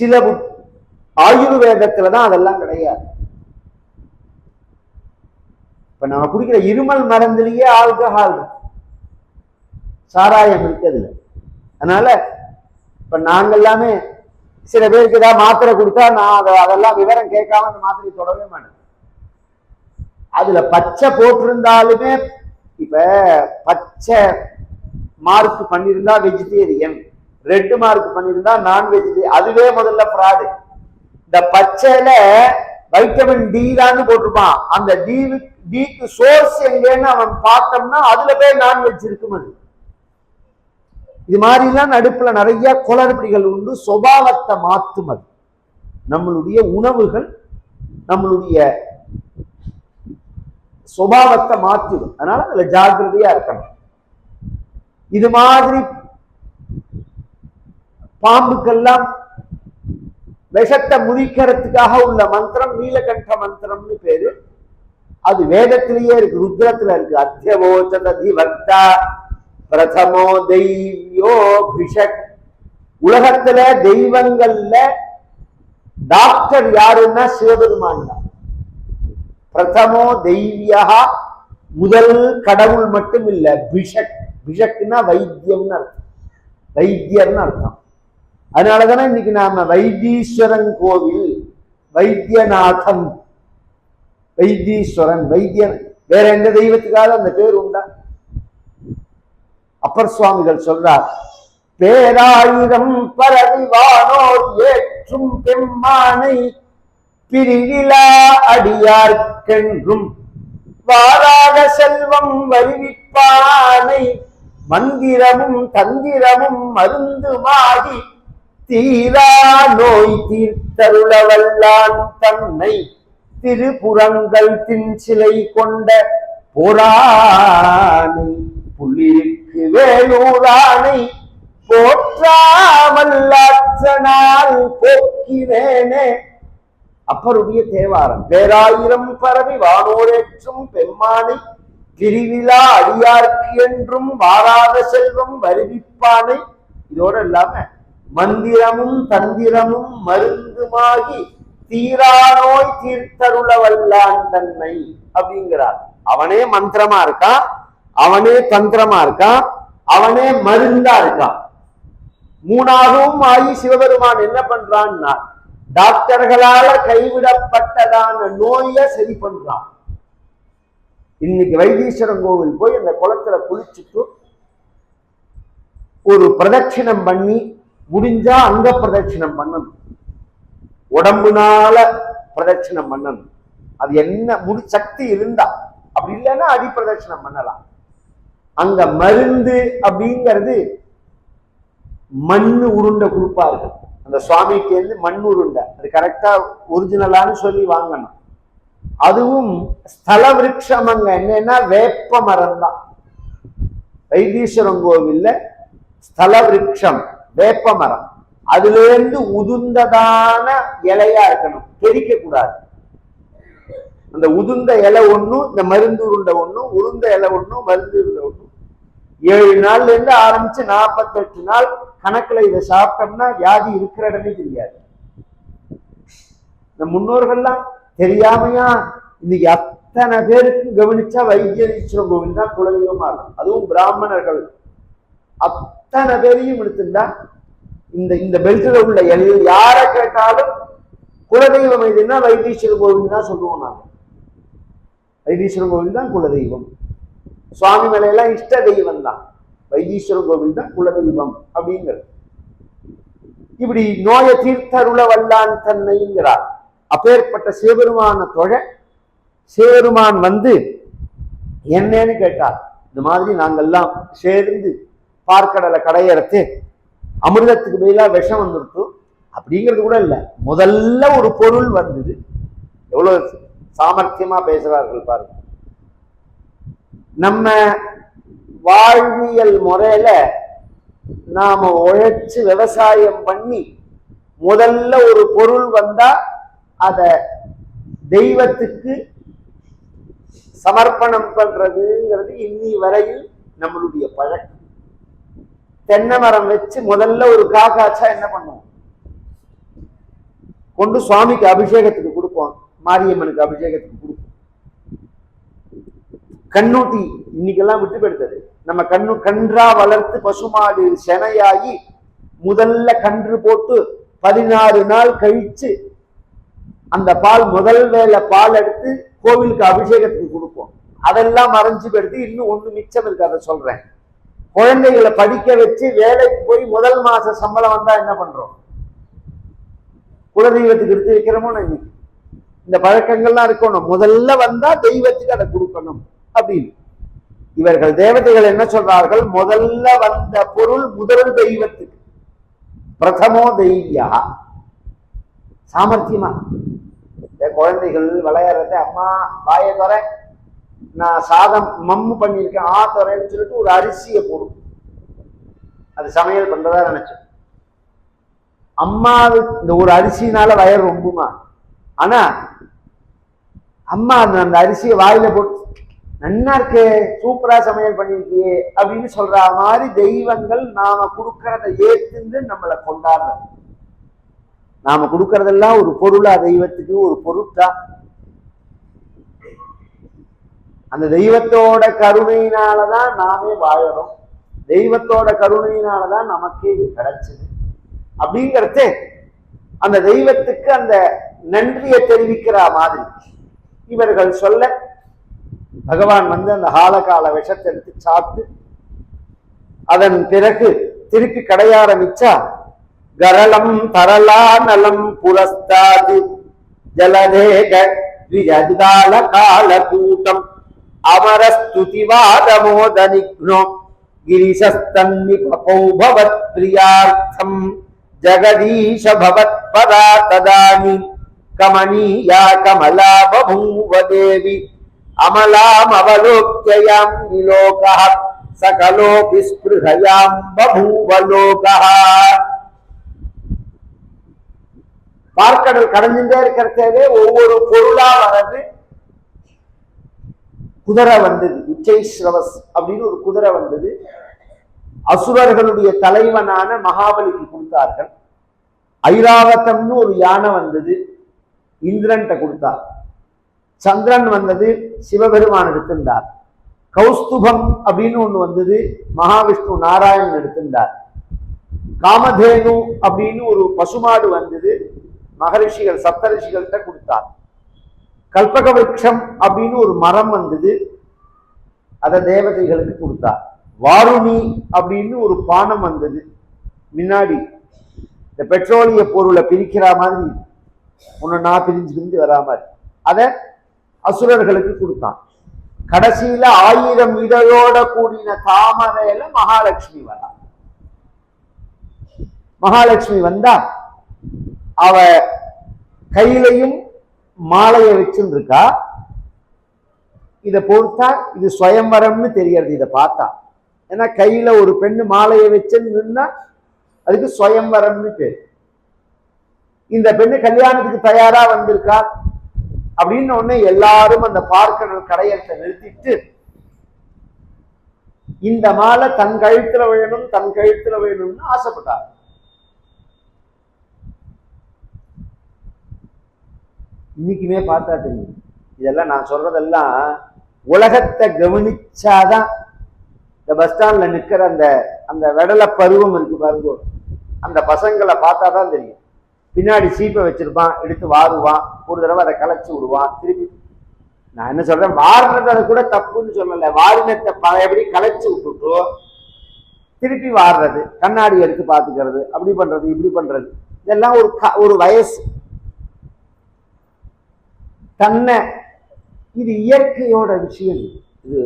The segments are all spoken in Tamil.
சில புத்- ஆயுர்வேதத்துல தான் அதெல்லாம் கிடையாது. இப்ப நம்ம குடிக்கிற இருமல் மருந்துலயே ஆல்கஹால் சாராயம் இருக்குதுல அதனால இப்ப நாங்க எல்லாமே சில பேருக்கு ஏதாவது மாத்திரை கொடுத்தா நான் அதை அதெல்லாம் விவரம் கேட்காம அந்த மாத்திரை தொடவே மாட்டேன். அதுல பச்சை போட்டிருந்தாலுமே இப்ப பச்சை மார்க் பண்ணியிருந்தா வெஜிடேரியன் ரெட்டு மார்க் பண்ணியிருந்தா நான்வெஜ் அதுவே முதல்ல ஃப்ராடு இந்த பச்சையில வைட்டமின் டி தான் போட்டிருப்பான். அந்த டி டிக்கு சோர்ஸ் எங்கேன்னு அவன் பார்த்தோம்னா அதுல போய் நான்வெஜ் இருக்கும் அது. இது மாதிரிலாம் நடுப்புல நிறைய குளறுபடிகள் உண்டு சுபாவத்தை மாற்றும் அது. நம்மளுடைய உணவுகள் நம்மளுடைய சுபாவத்தை மாற்றிடும் அதனால அதுல ஜாக்கிரதையா இருக்கணும். இது மாதிரி பாம்புக்கெல்லாம் விஷத்தை முதிக்கிறதுக்காக உள்ள மந்திரம் நீலகண்ட மந்திரம்னு பேரு. அது வேதத்திலேயே இருக்கு ருத்ரத்துல இருக்கு. அத்தியவோச்சதி வக்தா பிரதமோ தெய்வோ பிஷக் உலகத்துல தெய்வங்கள்ல டாக்டர் யாருன்னா சிவபெருமான் தான் பிரதமோ தெய்வியா முதல் கடவுள் மட்டும் இல்ல பிஷக் பிஷக்னா வைத்தியம்னு அர்த்தம். வைத்தியர்னு அர்த்தம். அதனாலதானே இன்னைக்கு நாம வைத்தீஸ்வரன் கோவில் வைத்தியநாதம். வைத்தீஸ்வரன் வைத்தியன் வேற எந்த தெய்வத்துக்காக அந்த பேர் உண்டா? அப்பர் சுவாமிகள் சொல்றார் பேராயிரம் பரவிவானோர் ஏற்றும் பெம்மானை பிரிவிழா அடியார்க்கென்றும் வாராக செல்வம் வருவிப்பானை மந்திரமும் தந்திரமும் மருந்து மருந்துமாகி தீரா நோய் தீர்த்தருளவல்லான் தன்னை திருபுறங்கள் தின் சிலை கொண்ட பொறானை புள்ளிருக்கு வேலூரானை போற்றாமல்லாற்றனால் போக்கினேனே. அப்பருடைய தேவாரம் பேராயிரம் பரவி வானோரேற்றும் பெம்மானை பிரிவிழா அடியார்க்கு என்றும் வாராத செல்வம் வருவிப்பானை. இதோடு இல்லாம மந்திரமும் தந்திரமும் மருந்துமாகி தீரா நோய் தீர்த்தருள வல்லான் தன்னை அப்படிங்கிறார். அவனே மந்திரமா இருக்கான் அவனே தந்திரமா இருக்கான் அவனே மருந்தா இருக்கான் மூணாகவும் ஆகி சிவபெருமான் என்ன பண்றான்னா டாக்டர்களால கைவிடப்பட்டதான நோய சரி பண்றான். இன்னைக்கு வைத்தீஸ்வரன் கோவில் போய் அந்த குளத்துல குளிச்சுட்டு ஒரு பிரதட்சிணம் பண்ணி முடிஞ்சா அங்க பிரதட்சிணம் பண்ணணும். உடம்புனால பிரதட்சிணம் பண்ணணும். அது என்ன முடி சக்தி இருந்தா அப்படி இல்லைன்னா அடி பிரதட்சிணம் பண்ணலாம். அங்க மருந்து அப்படிங்கிறது மண்ணு உருண்டை கொடுப்பார்கள் அந்த சுவாமிக்கு வந்து மண் உருண்டை. அது கரெக்டா ஒரிஜினலான்னு சொல்லி வாங்கணும். அதுவும் ஸ்தல விரக்ஷம் அங்க என்னன்னா வேப்ப மரம் தான் வைத்தீஸ்வரன் கோவில்ல ஸ்தல விரக்ஷம் வேப்ப மரம். அதுல இருந்து உதுந்ததான இலையா இருக்கணும். தெரிக்க கூடாது அந்த உதுந்த இலை ஒண்ணும் இந்த மருந்து உருண்டை ஒண்ணும் உருந்த இலை ஒண்ணும் மருந்து உருண்டை ஒண்ணும். ஏழு நாள்ல இருந்து ஆரம்பிச்சு நாற்பத்தெட்டு நாள் கணக்குல இதை சாப்பிட்டோம்னா வியாதி இருக்கிற இடமே தெரியாது. இந்த முன்னோர்கள்லாம் தெரியாமையா இன்னைக்கு அத்தனை பேருக்கு கவனிச்சா வைத்தியரீஸ்வரன் கோவில் தான் குலதெய்வமா இருக்கும். அதுவும் பிராமணர்கள். அத்தனை பேரையும் எடுத்துட்டா இந்த இந்த பெல்ட்ல உள்ள எல் யாரை கேட்டாலும் குலதெய்வம் எதுனா வைத்தீஸ்வர கோவில் தான் சொல்லுவோம் நாங்க. வைத்தீஸ்வர கோவில் தான் குலதெய்வம். சுவாமி மலையெல்லாம் இஷ்ட தெய்வம் தான். வைத்தீஸ்வர கோவில் தான் குலதெய்வம் அப்படிங்கிறது. இப்படி நோய தீர்த்தருள வல்லான் தன்னைங்கிறார். அப்பேற்பட்ட சிவபெருமான தொழ சிவபெருமான் வந்து என்னன்னு கேட்டார். இந்த மாதிரி நாங்கள்லாம் சேர்ந்து பார்க்கடலை கடையெடுத்து அமிர்தத்துக்கு பதிலாக விஷம் வந்துருக்கும் அப்படிங்கிறது கூட இல்லை. முதல்ல ஒரு பொருள் வந்தது. எவ்வளவு சாமர்த்தியமா பேசுறார்கள் பாருங்க. நம்ம வாழ்வியல் முறையில நாம உழைச்சு விவசாயம் பண்ணி முதல்ல ஒரு பொருள் வந்தா அத தெய்வத்துக்கு சமர்ப்பணம் பண்றதுங்கிறது இன்னி வரையில் நம்மளுடைய பழக்கம். தென்னை மரம் வச்சு முதல்ல ஒரு காக்காச்சா என்ன பண்ணுவோம் கொண்டு சுவாமிக்கு அபிஷேகத்துக்கு கொடுப்போம். மாரியம்மனுக்கு அபிஷேகத்துக்கு கொடுப்போம். கண்ணூட்டி இன்னைக்கெல்லாம் விட்டு பெடுத்தது நம்ம கண்ணு கன்றா வளர்த்து பசுமாடு செனையாகி முதல்ல கன்று போட்டு பதினாறு நாள் கழிச்சு அந்த பால் முதல் வேலை பால் எடுத்து கோவிலுக்கு அபிஷேகத்துக்கு கொடுப்போம். அதெல்லாம் மறைஞ்சு பெடுத்து இன்னும் ஒண்ணு மிச்சம் இருக்கு அதை சொல்றேன். குழந்தைகளை படிக்க வச்சு வேலைக்கு போய் முதல் மாச சம்பளம் வந்தா என்ன பண்றோம்? குலதெய்வத்துக்கு எடுத்து வைக்கிறோமோ இன்னைக்கு? இந்த பழக்கங்கள்லாம் இருக்கணும். முதல்ல வந்தா தெய்வத்துக்கு அதை கொடுக்கணும் அப்படின்னு. இவர்கள் தேவதைகள் என்ன சொல்றார்கள்? முதல்ல வந்த பொருள் முதல் தெய்வத்துக்கு. பிரதமோ தெய்வியா சாமர்த்தியமா. இந்த குழந்தைகள் விளையாடுறத அம்மா வாய தர நான் சாதம் மம்மு பண்ணியிருக்கேன் ஆ தரேன்னு சொல்லிட்டு ஒரு அரிசியை போடும். அது சமையல் பண்றதா நினைச்சேன். அம்மாவு இந்த ஒரு அரிசினால வயர் ரொம்புமா? ஆனா அம்மா அந்த அந்த அரிசியை வாயில போட்டு நன்னா இருக்கே சூப்பரா சமையல் பண்ணிருக்கியே அப்படின்னு சொல்ற மாதிரி தெய்வங்கள் நாம கொடுக்கறத ஏத்துன்னு நம்மளை கொண்டாடுறது நாம கொடுக்கறதெல்லாம் ஒரு பொருளா தெய்வத்துக்கு ஒரு பொருட்டா. அந்த தெய்வத்தோட கருணையினாலதான் நாமே வாழறோம். தெய்வத்தோட கருணையினாலதான் நமக்கே இது கிடைச்சது. அப்படிங்கிறது அந்த தெய்வத்துக்கு அந்த நன்றியை தெரிவிக்கிற மாதிரி இவர்கள் சொல்ல பகவான் வந்து அந்த காலகால விஷத்தை எடுத்து சாப்பிட்டு அதன் பிறகு திருப்பி கடைய ஆரம்பிச்சா கரளம் தரலா நலம் புரஸ்தாதி ஜலதேக விஜகால கால கூட்டம் அமரஸ்துதிவாதமோத நிக்னோ गिरिशस्तन्निपपौ भवत्प्रियार्थम् जगदीश भवत्पदा तदानि कमनीया कमला बभूव देवि अमलामवलोक्ययाम् विलोकः सकलोऽपि स्पृहयाम् बभूव लोकः பார்க்கடல் கடந்துட்டே இருக்கிறதே ஒவ்வொரு பொருளா வர்றது குதிரை வந்தது உச்சைஸ்ரவஸ் அப்படின்னு ஒரு குதிரை வந்தது. அசுரர்களுடைய தலைவனான மகாபலிக்கு கொடுத்தார்கள். ஐராவதம்னு ஒரு யானை வந்தது இந்திரன்கிட்ட கொடுத்தார். சந்திரன் வந்தது சிவபெருமான் எடுத்திருந்தார். கௌஸ்துபம் அப்படின்னு ஒன்று வந்தது மகாவிஷ்ணு நாராயணன் எடுத்திருந்தார். காமதேனு அப்படின்னு ஒரு பசுமாடு வந்தது மகரிஷிகள் சப்தரிஷிகள்கிட்ட கொடுத்தார். கல்பக விருட்சம் அப்படின்னு ஒரு மரம் வந்தது. அதை தேவதைகளுக்கு கொடுத்தார் வாருணி அப்படின்னு ஒரு பானம் வந்தது. முன்னாடி இந்த பெட்ரோலிய பொருளை பிரிக்கிற மாதிரி. ஒன்று நான் பிரிஞ்சு பிரிஞ்சு வரா மாதிரி. அதை அசுரர்களுக்கு கொடுத்தான். கடைசியில ஆயிரம் இதழோட கூடின தாமரையில மகாலட்சுமி வரா. மகாலட்சுமி வந்தா அவ கையிலையும் மாலையை வச்சுன்னு இருக்கா இதை பொறுத்தா இது சுயம்பரம்னு தெரியறது இதை பார்த்தா. ஏன்னா கையில ஒரு பெண்ணு மாலையை வச்சுன்னு நின்னா அதுக்கு சுயம்பரம்னு பேர். இந்த பெண்ணு கல்யாணத்துக்கு தயாரா வந்திருக்கா? அப்படின்னு உடனே எல்லாரும் அந்த பார்க்கடல் கடையத்தை நிறுத்திட்டு இந்த மாலை தன் கழுத்துல வேணும் தன் கழுத்துல வேணும்னு ஆசைப்பட்டாங்க. இன்னைக்குமே பார்த்தா தெரியும். இதெல்லாம் நான் சொல்றதெல்லாம் உலகத்தை கவனிச்சாதான் இந்த பஸ் ஸ்டாண்ட்ல நிக்கிற அந்த அந்த வெடலை பருவம் இருக்கு பாருங்க. அந்த பசங்களை பார்த்தா தான் தெரியும். பின்னாடி சீப்பை வச்சிருப்பான் எடுத்து வாருவான் ஒரு தடவை அதை கலைச்சி விடுவான் திருப்பி. நான் என்ன சொல்றேன் வாரினதை கூட தப்புன்னு சொல்லலை. வாரினத்தை பழையபடி கலைச்சி விட்டுட்டு திருப்பி வாடுறது கண்ணாடி எடுத்து பார்த்துக்கிறது அப்படி பண்றது இப்படி பண்றது. இதெல்லாம் ஒரு க- ஒரு வயசு. தன்னை. இது இயற்கையோட விஷயம். இது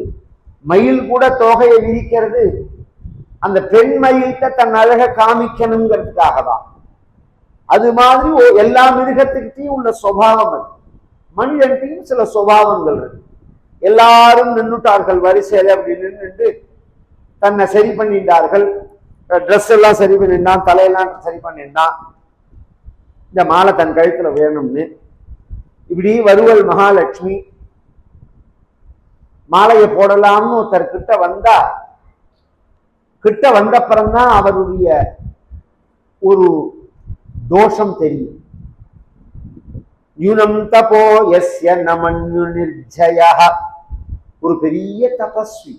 மயில் கூட தொகையை விரிக்கிறது. அந்த பெண் மயில்கிட்ட தன் அழகை காமிக்கணுங்கிறதுக்காக தான் அது மாதிரி எல்லா மிருகத்துக்கிட்டையும் உள்ள சுவாவம் அது. மனிதன்கிட்டையும் சில சுபாவங்கள் இருக்கு. எல்லாரும் நின்றுட்டார்கள் வரிசையில் அப்படி நின்றுட்டு தன்னை சரி பண்ணிட்டார்கள். ட்ரெஸ் எல்லாம் சரி பண்ணிட்டான் தலையெல்லாம் சரி பண்ணிட்டான். இந்த மாலை தன் கழுத்துல வேணும்னு இப்படி வருவல் மகாலட்சுமி. மாலையை போடலாம்னு ஒருத்தர் கிட்ட வந்தா கிட்ட வந்தப்புறம் தான் அவருடைய ஒரு தோஷம் தெரியும். யுனம் தபோ எஸ்ய நமன்யு நிர்ஜயா ஒரு பெரிய தபஸ்வி.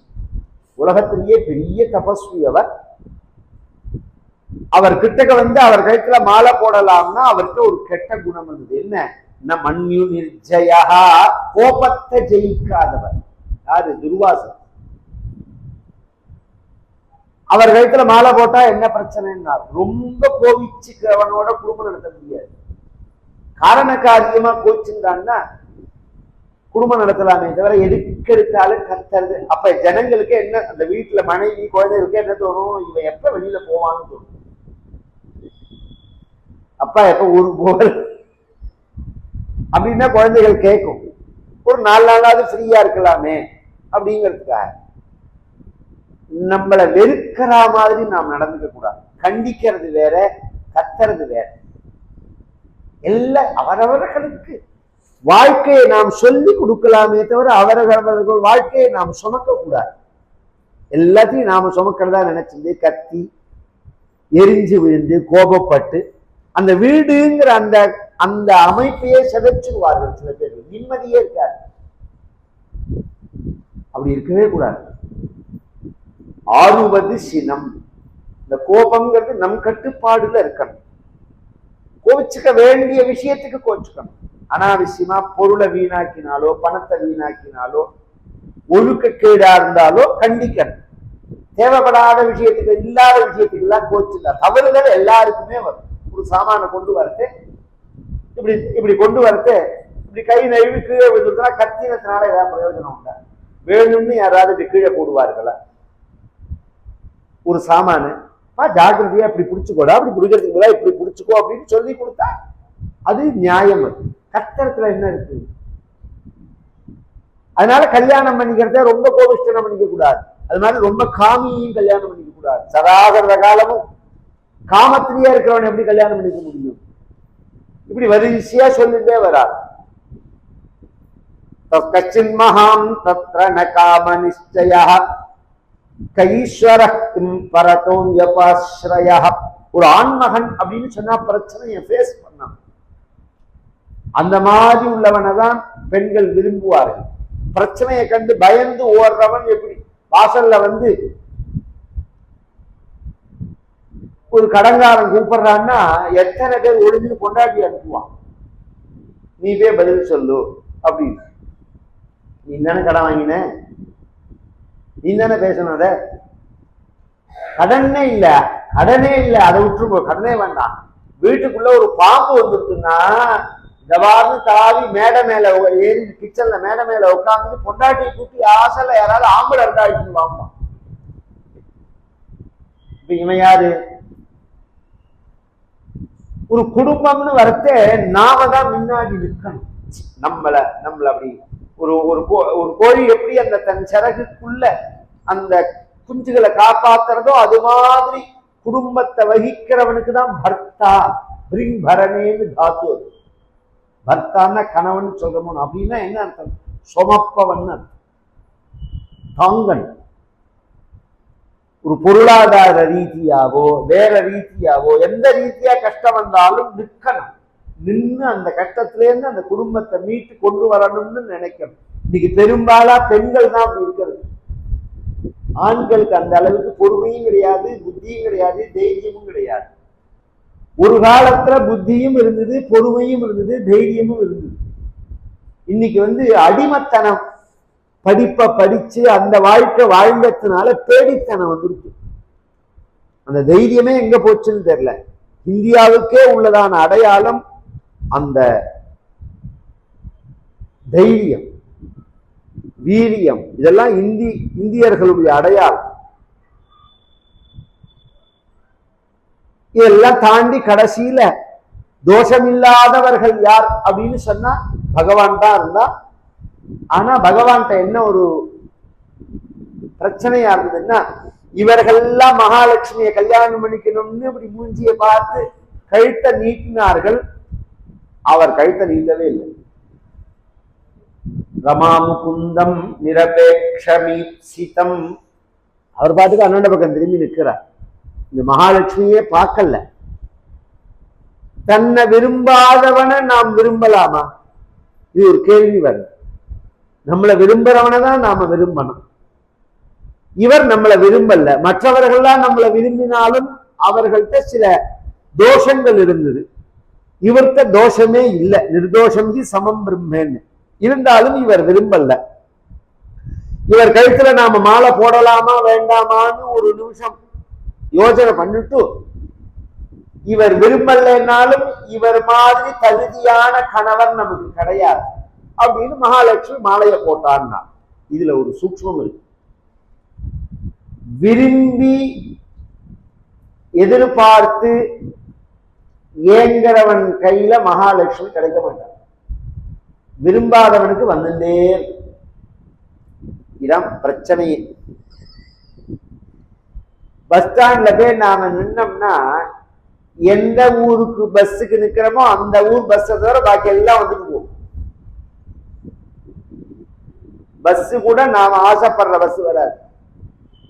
உலகத்திலேயே பெரிய தபஸ்வி அவர். அவர் கிட்டக்க வந்து அவர் கழுத்துல மாலை போடலாம்னா அவர்கிட்ட ஒரு கெட்ட குணம் வந்தது. என்ன? ந மன்யு நிர்ஜயா கோபத்தை ஜெயிக்காதவர் யாரு? துர்வாசன். அவர் கழுத்துல மாலை போட்டா என்ன பிரச்சனைன்னா ரொம்ப கோவிச்சுக்கிறவனோட குடும்பம் நடத்த முடியாது. காரண காரியமா கோச்சுங்கிறான்னா குடும்பம் நடத்தலாமே தவிர எதுக்கெடுத்தாலும் கத்துறது. அப்ப ஜனங்களுக்கு என்ன அந்த வீட்டுல மனைவி குழந்தைகளுக்கு என்ன தோணும்? இவன் எப்ப வெளியில போவான்னு தோணும். அப்பா எப்ப ஊருக்கு போவார்? அப்படின்னா குழந்தைகள் கேட்கும். ஒரு நாலு நாளாவது ஃப்ரீயா இருக்கலாமே அப்படிங்கிறதுக்காக. நம்மளை வெறுக்கிற மாதிரி நாம் நடந்துக்க கூடாது. கண்டிக்கிறது வேற கத்துறது வேற. எல்லாம் அவரவர்களுக்கு. வாழ்க்கையை நாம் சொல்லி கொடுக்கலாமே தவிர அவரவர்கள் வாழ்க்கையை நாம் சுமக்க கூடாது. எல்லாத்தையும் நாம சுமக்கிறதா நினைச்சிருந்து கத்தி எரிஞ்சு விழுந்து கோபப்பட்டு அந்த வீடுங்கிற அந்த அந்த அமைப்பையே சிதைச்சிருவார்கள் சில பேர். நிம்மதியே இருக்காது. அப்படி இருக்கவே கூடாது. ஆறுவது சினம். இந்த கோபம்ங்கிறது நம் கட்டுப்பாடுல இருக்கணும். கோவிச்சுக்க வேண்டிய விஷயத்துக்கு கோச்சுக்கணும் அனாவசியமா பொருளை வீணாக்கினாலோ பணத்தை வீணாக்கினாலோ ஒழுக்கக்கேடா இருந்தாலோ கண்டிக்கணும். தேவைப்படாத விஷயத்துக்கு இல்லாத விஷயத்துக்கு எல்லாம் கோச்சுல தவறுகள் எல்லாருக்குமே வரும். ஒரு சாமானை கொண்டு வரது இப்படி இப்படி கொண்டு வரது இப்படி கை நழுவி கீழே விழுந்துட்டா கத்தினத்தினால ஏதாவது பிரயோஜனம் உண்டா? வேணும்னு யாராவது இப்படி கீழே போடுவார்களா ஒரு சாமானு பா ஜாக்கிரதையா இப்படி பிடிச்சுக்கோடா அப்படி பிடிக்கிறதுக்கு பதிலா இப்படி பிடிச்சுக்கோ அப்படின்னு சொல்லி கொடுத்தா அது நியாயம் அது. கத்தரத்துல என்ன இருக்கு? அதனால கல்யாணம் பண்ணிக்கிறத ரொம்ப கோபிஷ்டனம் பண்ணிக்க கூடாது அது மாதிரி ரொம்ப காமியையும் கல்யாணம் பண்ணிக்க கூடாது சதாகர காலமும் காமத்திலேயே இருக்கிறவன் எப்படி கல்யாணம் பண்ணிக்க முடியும்? இப்படி வரிசையா சொல்லிட்டே வரா கச்சின் மகாம் தத்ர ந காம நிச்சய கைஸ்வர பரதோம் யபாஸ்ரய ஒரு ஆண்மகன் அப்படின்னு சொன்னா பிரச்சனையை ஃபேஸ் பண்ணான். அந்த மாதிரி உள்ளவனை தான் பெண்கள் விரும்புவார்கள். பிரச்சனையை கண்டு பயந்து ஓடுறவன் எப்படி? வாசல்ல வந்து ஒரு கடங்காரன் கூப்பிடுறான்னா எத்தனை பேர் ஒளிஞ்சு கொண்டாடி அனுப்புவான்? நீ போய் பதில் சொல்லு அப்படின்னு. நீ தானே கடன் வாங்கின? நீ தானே பேசணும் அத? கடனே இல்ல கடனே இல்ல அதை விட்டுருப்போ கடனே வேண்டாம். வீட்டுக்குள்ள ஒரு பாம்பு வந்துருக்குன்னா தவார்னு தாவி மேடை மேல ஏறி கிச்சன்ல மேடை மேல உட்காந்து பொண்டாட்டி கூட்டி ஆசைல யாராவது ஆம்பளை இருந்தா அடிச்சுன்னு வாங்குவான் இப்ப இவன் யாரு? ஒரு குடும்பம்னு வரத்தே நாம தான் முன்னாடி நிற்கணும் நம்மள நம்மள அப்படி ஒரு ஒரு கோ- ஒரு கோழி எப்படி அந்த தன் சிறகுக்குள்ள அந்த குஞ்சுகளை காப்பாத்துறதோ அது மாதிரி குடும்பத்தை வகிக்கிறவனுக்கு தான் பர்த்தா. பிரிங் பரணேன்னு தாத்து அது. பர்த்தான்னா கணவன் சொல்றோம் அப்படின்னா என்ன அர்த்தம்? சுமப்பவன் அர்த்தம். தாங்கன் ஒரு பொருளாதார ரீதியாவோ வேற ரீதியாவோ எந்த ரீதியா கஷ்டம் வந்தாலும் நிற்கணும். நின்று அந்த கஷ்டத்திலேருந்து அந்த குடும்பத்தை மீட்டு கொண்டு வரணும்னு நினைக்கணும். இன்னைக்கு பெரும்பாலா பெண்கள் தான் அப்படி இருக்கிறது. ஆண்களுக்கு அந்த அளவுக்கு பொறுமையும் கிடையாது புத்தியும் கிடையாது தைரியமும் கிடையாது. ஒரு காலத்துல புத்தியும் இருந்தது பொறுமையும் இருந்தது தைரியமும் இருந்தது. இன்னைக்கு வந்து அடிமத்தனம். படிப்பை படிச்சு அந்த வாழ்க்கை வாழ்ந்ததுனால பேடித்தனம் வந்துருக்கு. அந்த தைரியமே எங்க போச்சுன்னு தெரியல. இந்தியாவுக்கே உள்ளதான அடையாளம் அந்த தைரியம் வீரியம். இதெல்லாம் இந்தி இந்தியர்களுடைய அடையாளம். இதெல்லாம் தாண்டி கடைசியில தோஷமில்லாதவர்கள் யார் அப்படின்னு சொன்னா பகவான் தான் இருந்தா ஆனா பகவான்கிட்ட என்ன ஒரு பிரச்சனையா இருந்ததுன்னா இவர்கள்லாம் மகாலட்சுமியை கல்யாணம் பண்ணிக்கணும்னு இப்படி மூஞ்சிய பார்த்து கழுத்தை நீட்டினார்கள். அவர் கழுத்தை நீட்டவே இல்லை. ரமாமுகுந்தம் நிரபேக்ஷமீப்சிதம். அவர் பாட்டுக்கு அண்ணன் பக்கம் திரும்பி நிற்கிறார். இந்த மகாலட்சுமியே பார்க்கல. தன்னை விரும்பாதவனை நாம் விரும்பலாமா? இது ஒரு கேள்வி வருது நம்மளை விரும்புறவனை தான் நாம விரும்பணும். இவர் நம்மளை விரும்பல. மற்றவர்கள்லாம் நம்மளை விரும்பினாலும் அவர்கள்ட்ட சில தோஷங்கள் இருந்தது. இவர்கிட்ட தோஷமே இல்லை. நிர்தோஷம் சமம் பிரம்மேன்னு. இருந்தாலும் இவர் விரும்பல. இவர் கழுத்துல நாம மாலை போடலாமா வேண்டாமான்னு ஒரு நிமிஷம் யோசனை பண்ணிட்டு இவர் விரும்பலைன்னாலும் இவர் மாதிரி தகுதியான கணவர் நமக்கு கிடையாது. அப்படின்னு மகாலட்சுமி மாலையை போட்டான்னா இதுல ஒரு சூக்ஷ்மம் இருக்கு. விரும்பி எதிர்பார்த்து ஏங்கிறவன் கையில மகாலட்சுமி கிடைக்க மாட்டான். விரும்பாதவனுக்கு வந்துட்டே இதான் பிரச்சனையே. பஸ் ஸ்டாண்ட்ல போய் நாம நின்னோம்னா எந்த ஊருக்கு பஸ்ஸுக்கு நிக்கிறோமோ அந்த ஊர் பஸ்ஸை தவிர பாக்கி எல்லாம் வந்துட்டு போகும். பஸ் கூட நாம ஆசைப்படுற பஸ் வராது.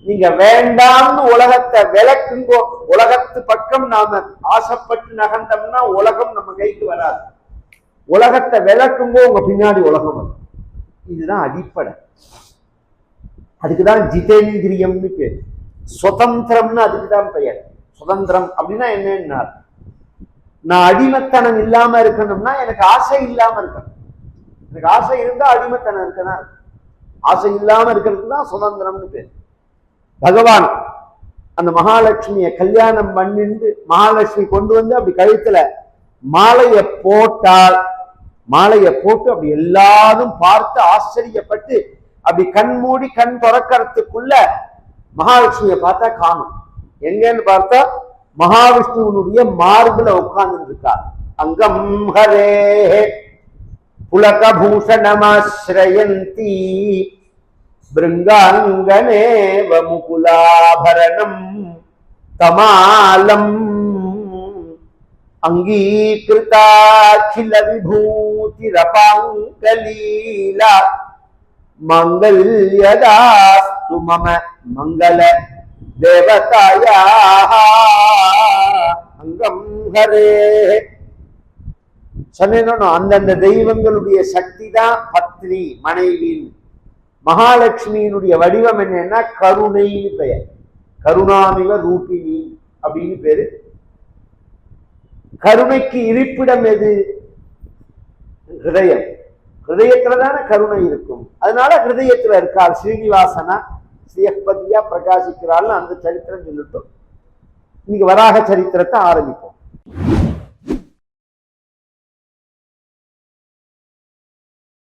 நீங்க வேண்டாம்னு உலகத்தை விளக்குங்கோ உலகத்து பக்கம் நாம ஆசைப்பட்டு நகர்ந்தோம்னா உலகம் நம்ம கைக்கு வராது. உலகத்தை விளக்குங்கோ உங்க பின்னாடி உலகம் வரும். இதுதான் அடிப்படை. அதுக்குதான் ஜிதேந்திரியம்னு பேர். சுதந்திரம்னு அதுக்கு தான் பெயர். சுதந்திரம் அப்படின்னா என்னன்னா நான் அடிமைத்தனம் இல்லாம இருக்கணும்னா எனக்கு ஆசை இல்லாம இருக்கணும். எனக்கு ஆசை இருந்தா அடிமைத்தனம் இருக்கணும். ஆசை இல்லாம இருக்கிறதுக்கு தான் சுதந்திரம்னு பேர். பகவான் அந்த மகாலட்சுமியை கல்யாணம் பண்ணிட்டு மகாலட்சுமி கொண்டு வந்து அப்படி கழுத்துல மாலையை போட்டால் மாலையை போட்டு அப்படி எல்லாரும் பார்த்து ஆச்சரியப்பட்டு அப்படி கண் மூடி கண் திறக்கறதுக்குள்ள மகாலட்சுமியை பார்த்தா காணும். எங்கன்னு பார்த்தா மகாவிஷ்ணுவனுடைய மார்புல உட்கார்ந்து இருக்கார் அங்கம் ஹரே புலகபூஷணமாஸ்ரயந்தி. பிருங்காங்கனேவ முகுலாபரணம் தமாலம் அங்கீகிருதாகில விபூதிரபாங்கலீலா மங்கல்யதாஸ்து மம மங்கள தேவதாயா அங்கம் ஹரே சொன்னேனோ அந்தந்த தெய்வங்களுடைய சக்தி தான் பத்னி மனைவின்னு மகாலட்சுமியினுடைய வடிவம் என்னன்னா கருணைன்னு பெயர். கருணாமிவ ரூபிணி அப்படின்னு பேரு. கருணைக்கு இருப்பிடம் எது? ஹிருதயம். ஹிருதயத்துல தானே கருணை இருக்கும். அதனால ஹிருதயத்துல இருக்காள் ஸ்ரீனிவாசனா. ஸ்ரீஹபதியா பிரகாசிக்கிறாள்னு அந்த சரித்திரம் சொல்லிட்டோம். இன்னைக்கு வராக சரித்திரத்தை ஆரம்பிப்போம்.